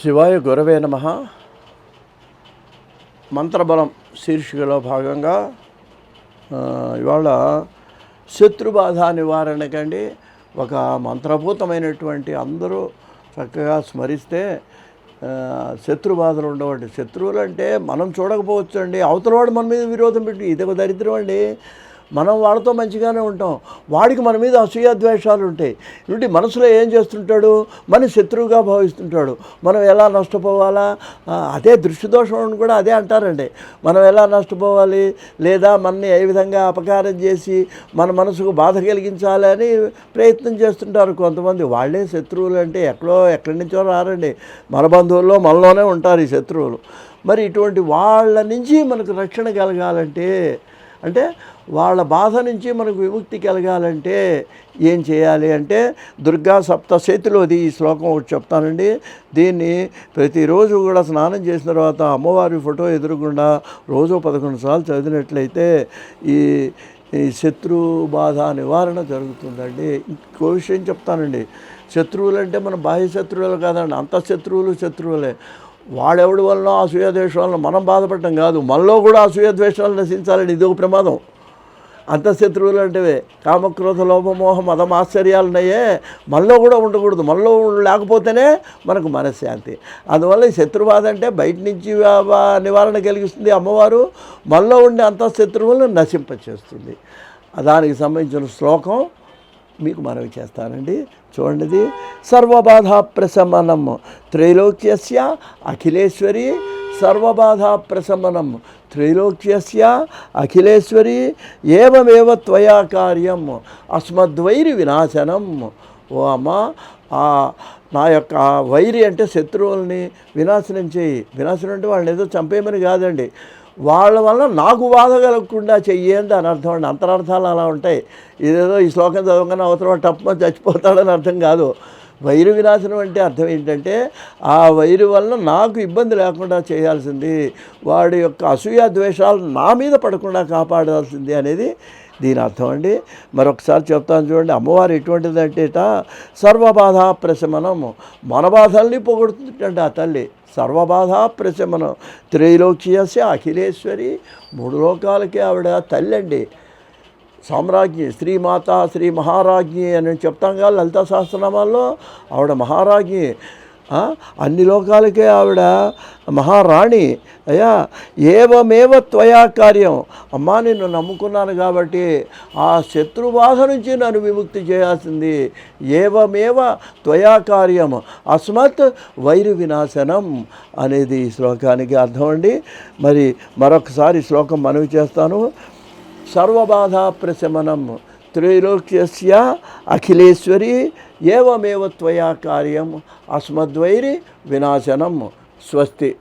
శివాయ గురవే నమ. మంత్రబలం శీర్షికలో భాగంగా ఇవాళ శత్రుబాధ నివారణకండి. ఒక మంత్రభూతమైనటువంటి అందరూ చక్కగా స్మరిస్తే శత్రుబాధలు ఉండవండి. శత్రువులు అంటే మనం చూడకపోవచ్చు అండి అవతలవాడు మన మీద విరోధం పెట్టి ఇదొక దరిద్రం అండి. మనం వాళ్ళతో మంచిగానే ఉంటాం. వాడికి మన మీద అసూయ ద్వేషాలు ఉంటాయి. నుండి మనసులో ఏం చేస్తుంటాడు? మన శత్రువుగా భావిస్తుంటాడు. మనం ఎలా నష్టపోవాలా? అదే దృష్టి దోషం అని కూడా అదే అంటారండి. మనం ఎలా నష్టపోవాలి? లేదా మనని ఏ విధంగా అపకారం చేసి మన మనసుకు బాధ కలిగించాలి అని ప్రయత్నం చేస్తుంటారు కొంతమంది. వాళ్ళే శత్రువులు అంటే ఎక్కడో ఎక్కడి నుంచో రారండి. మన బంధువుల్లో మనలోనే ఉంటారు ఈ శత్రువులు. మరి ఇటువంటి వాళ్ళ నుంచి మనకు రక్షణ కలగాలంటే అంటే వాళ్ళ బాధ నుంచి మనకు విముక్తి కలగాలంటే ఏం చేయాలి అంటే దుర్గా సప్తశతిలోది ఈ శ్లోకం ఒకటి చెప్తానండి. దీన్ని ప్రతిరోజు కూడా స్నానం చేసిన తర్వాత అమ్మవారి ఫోటో ఎదురుగుండా రోజు పదకొండు సార్లు చదివినట్లయితే ఈ ఈ శత్రు బాధ నివారణ జరుగుతుందండి. ఇంకో విషయం చెప్తానండి. శత్రువులు అంటే మన బాహ్య శత్రువులు కాదండి అంత శత్రువులు శత్రువులే. వాడెవడి వలన అసూయ ద్వేషాలను మనం బాధపడటం కాదు. మనలో కూడా అసూయ ద్వేషాలు ఇది ఒక ప్రమాదం. అంత శత్రువులు అంటే కామక్రోధ లోపమోహ మదం ఆశ్చర్యాలున్నాయే మనలో కూడా ఉండకూడదు. మనలో లేకపోతేనే మనకు మనశ్శాంతి. అందువల్ల ఈ శత్రుబాధ అంటే బయట నుంచి నివారణ కలిగిస్తుంది అమ్మవారు. మనలో ఉండే అంత శత్రువులను నశింపచేస్తుంది. దానికి సంబంధించిన శ్లోకం మీకు మనవి చేస్తానండి. చూడండి సర్వబాధ ప్రశమనం త్రైలోక్యస్య అఖిలేశ్వరి సర్వబాధ ప్రశమనం త్రైలోక్యస్య అఖిలేశ్వరి ఏమేవ త్వయా కార్యం? అస్మద్వైరి వినాశనం. ఓ అమ్మ ఆ నా యొక్క వైరి అంటే శత్రువుల్ని వినాశనం చేయి. వినాశనం అంటే వాళ్ళని ఏదో చంపేయమని కాదండి. వాళ్ళ వల్ల నాకు బాధ కలగకుండా చెయ్యండి అని అర్థం అండి. అంతరార్థాలు అలా ఉంటాయి. ఇదేదో ఈ శ్లోకం చదవగానే అవసరం టప్మ చచ్చిపోతాడని అర్థం కాదు. వైరు వినాశనం అంటే అర్థం ఏంటంటే ఆ వైరు వలన నాకు ఇబ్బంది లేకుండా చేయాల్సింది వాడి యొక్క అసూయ ద్వేషాలు నా మీద పడకుండా కాపాడాల్సింది అనేది దీని అర్థం అండి. మరొకసారి చెప్తాను చూడండి అమ్మవారు ఎటువంటిదంటేట సర్వబాధ ప్రశమనం మన బాధల్ని పొగుడుతుందండి ఆ తల్లి. సర్వబాధ ప్రశమనం. త్రైలోక్యస్య అఖిలేశ్వరి మూడు లోకాలకి ఆవిడ తల్లండి. సామ్రాజ్ఞి శ్రీమాత శ్రీ మహారాజ్ఞి అని చెప్తాం కదా లలిత సహస్రనామాల్లో ఆవిడ మహారాజ్ఞి. అన్ని లోకాలకే ఆవిడ మహారాణి. అయ్యా ఏవమేవ త్వయా కార్యం. అమ్మా నిన్ను నమ్ముకున్నాను కాబట్టి ఆ శత్రుబాధ నుంచి నన్ను విముక్తి చేయాల్సింది. ఏవమేవ త్వయా కార్యం. అస్మత్ వైరు వినాశనం అనేది ఈ శ్లోకానికి అర్థం అండి. మరి మరొకసారి శ్లోకం మనవి చేస్తాను. సర్వబాధ ప్రశమనం. త్రైలోక్యస్య అఖిలేశ్వరి ఏవమేవ త్వయా కార్యం అస్మద్వైరి వినాశనం స్వస్తి.